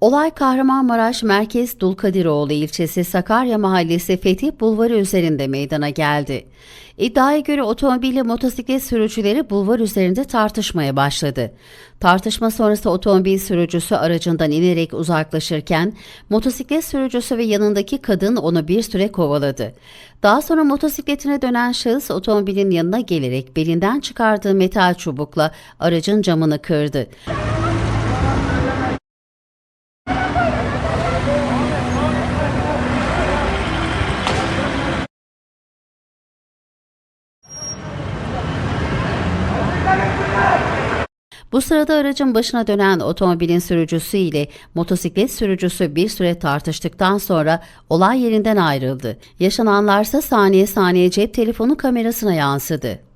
Olay Kahramanmaraş Merkez Dulkadiroğlu ilçesi Sakarya Mahallesi Fetih Bulvarı üzerinde meydana geldi. İddiaya göre otomobille motosiklet sürücüleri bulvar üzerinde tartışmaya başladı. Tartışma sonrası otomobil sürücüsü aracından inerek uzaklaşırken motosiklet sürücüsü ve yanındaki kadın onu bir süre kovaladı. Daha sonra motosikletine dönen şahıs otomobilin yanına gelerek belinden çıkardığı metal çubukla aracın camını kırdı. Bu sırada aracın başına dönen otomobilin sürücüsü ile motosiklet sürücüsü bir süre tartıştıktan sonra olay yerinden ayrıldı. Yaşananlarsa saniye saniye cep telefonu kamerasına yansıdı.